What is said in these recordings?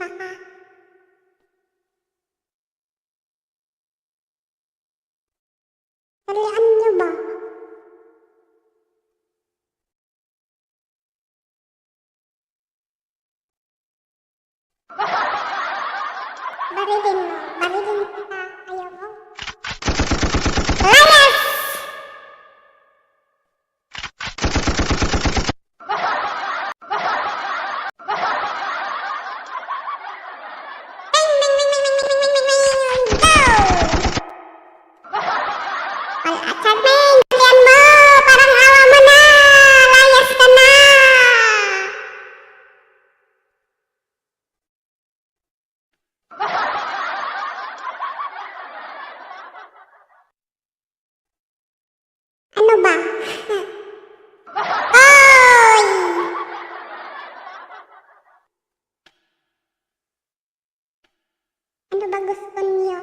Anh là anh như bò Bà đi tìm, bà đi tìm. Gusto niyo?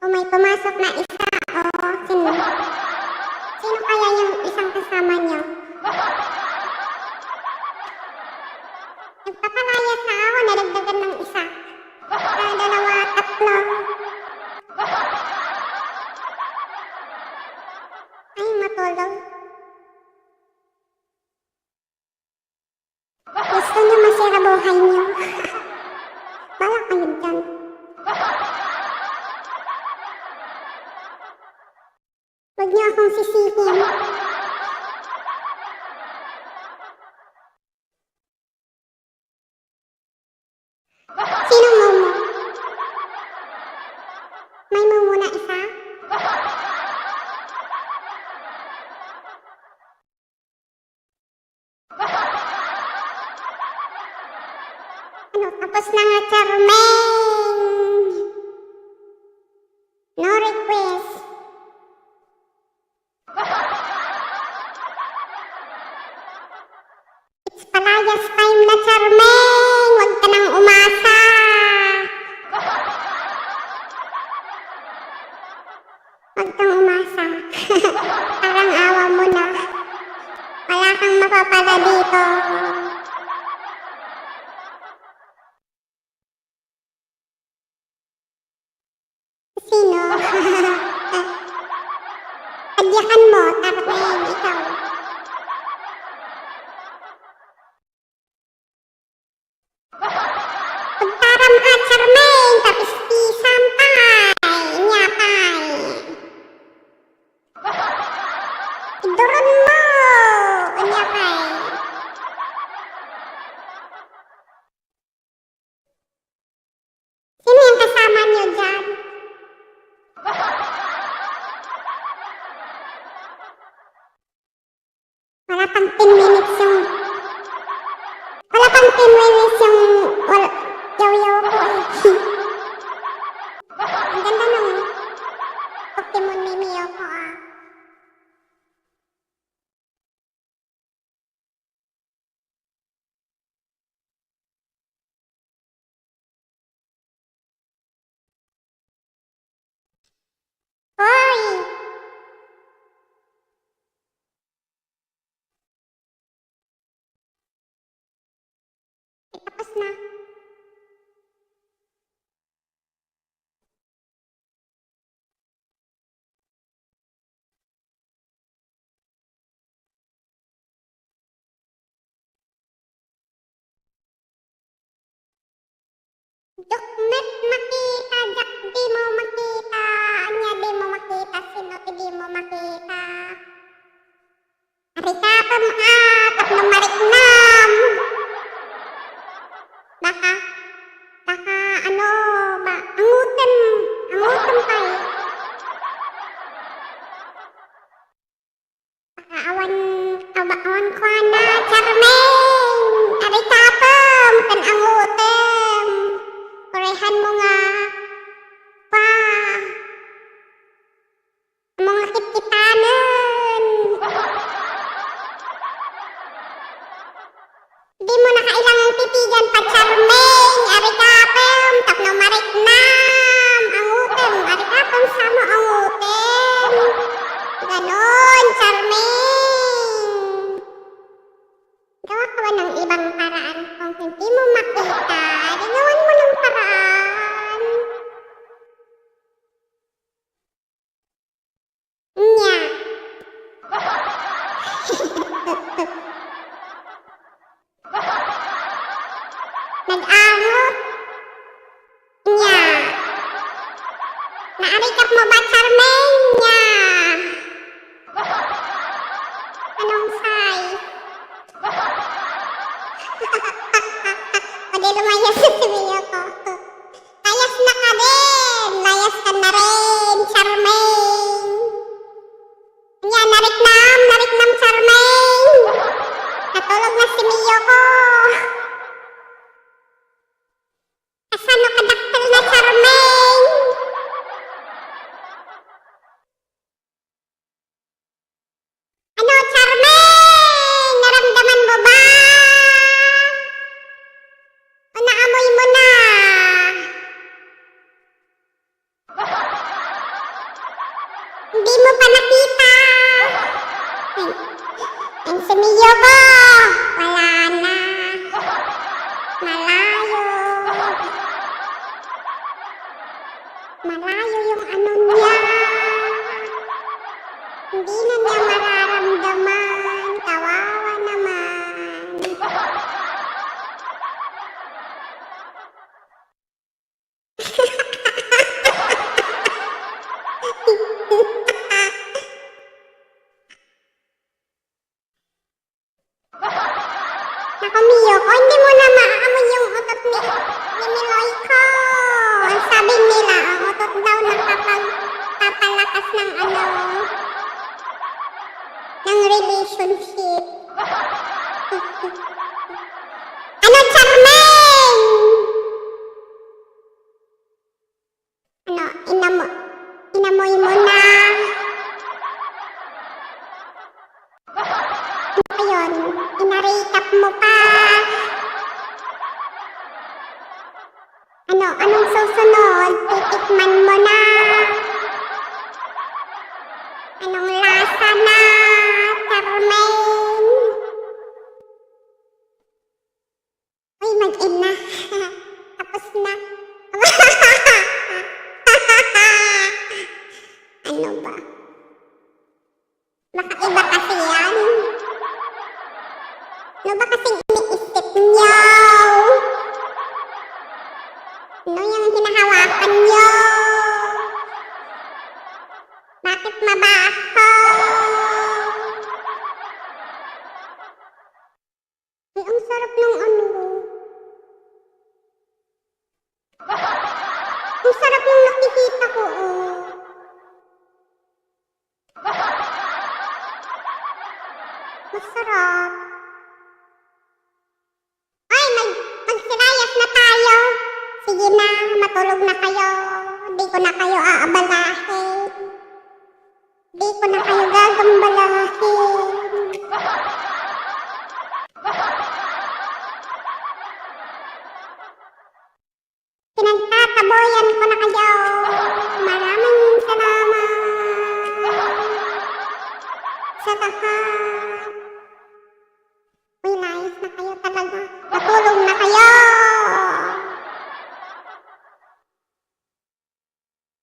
O may pumasok na isa. O, sino? Sino kaya yung isang kasama niyo? Nagpapalayas na ako, nadagdagan ng isa. Ah, dalawa, tatlo. Ay, matulog. Gusto niyo masira buhay niyo. Bala kayo dyan. Huwag niyo akong sisihin. Sino Momo? May Momo na isa? Ano, tapos na nga, Charmaine! No request. It's palayas time na, Charmaine! Huwag ka nang umasa! Huwag kang umasa. Parang awa mo na. Wala kang mapapala dito. sorry. Eh, tapos na. Đất mít আমি Naarikap mo ba, Charmaine? Nya. Anong size? o di lumayas sa sibiyo ko. Layas na ka din. Layas ka na rin, Charmaine. Nya, nariknam, nariknam, Charmaine. Natulog na si Mio ko. Asan o kadaktal na Charmaine? Ano, Charmaine? Naramdaman mo ba? O naamoy mo na? Hindi mo pa nakita. Ay, ang simiyo ko. Wala na. Malayo. Malayo yung ano niya. Hindi na niya mararamdaman. Kawawa naman. Naku, Mio ko, hindi mo na maaamoy yung utot ni, ni Miloy ko. Ang sabi nila, ang utot daw nakapag papalakas ng ano, ng relationship. ano, Charmaine? Ano, inamo, inamoy mo na. Ayun, inarecap mo pa. Ano, anong susunod? Titikman mo na. Anong lasa na, Carmen? Uy, mag-in na. Tapos na. ano ba? Baka iba kasi yan. Ano ba kasing iniisip niyo? Ano yung hinahawakan niyo? Bakit mabaho? Ay, ang sarap ng ano. Ang sarap ng nakikita ko, oh. Masarap. Ay, mag, magsilayas na tayo. Sige na, matulog na kayo. Di ko na kayo aabalahin. Di ko na kayo gagambalahin. Pinagtataboyan ko na kayo. Maraming salamat. Sa. Uy, layas na kayo talaga. Matulog na kayo.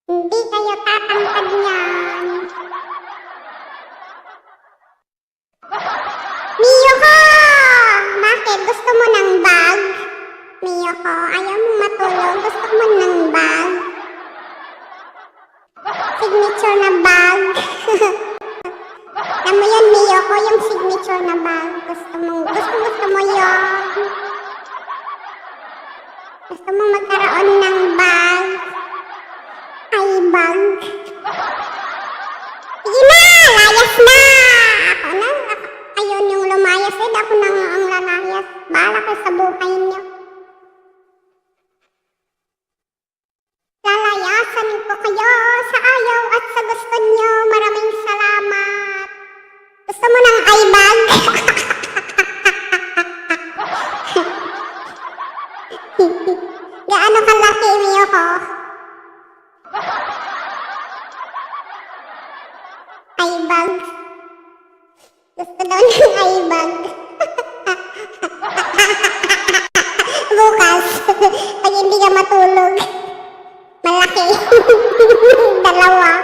Hindi kayo tatangkad niyan. Mio ko! Bakit? Gusto mo ng bag? Mio ko, ayaw mo matulog. Gusto mo ng bag? Signature na bag. Alam mo yun, Mio ko, yung signature na bag. Gusto mo, gusto, gusto mo yun. Gusto mo magkaroon ng bag. Ay, bag. Sige na, layas na. Ako na, ako, ayun yung lumayas eh. Ako na nga ang lalayas. Bahala kayo sa buhay niyo. Lalayasan ko kayo sa ayaw at sa gusto niyo. Maraming salamat. Gusto mo ng eye bag? Gaano kalaki niyo ko? Eye bag. Gusto daw ng eye bag. Bukas, pag hindi ka matulog, malaki. Dalawa.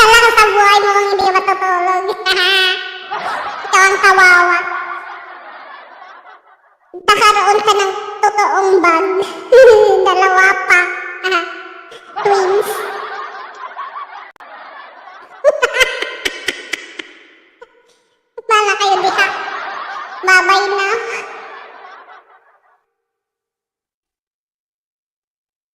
Wala sa buhay mo kung hindi ka matutulog. Ikaw kang kawawa. Nakaroon ka ng totoong bag. Dalawa pa. Twins.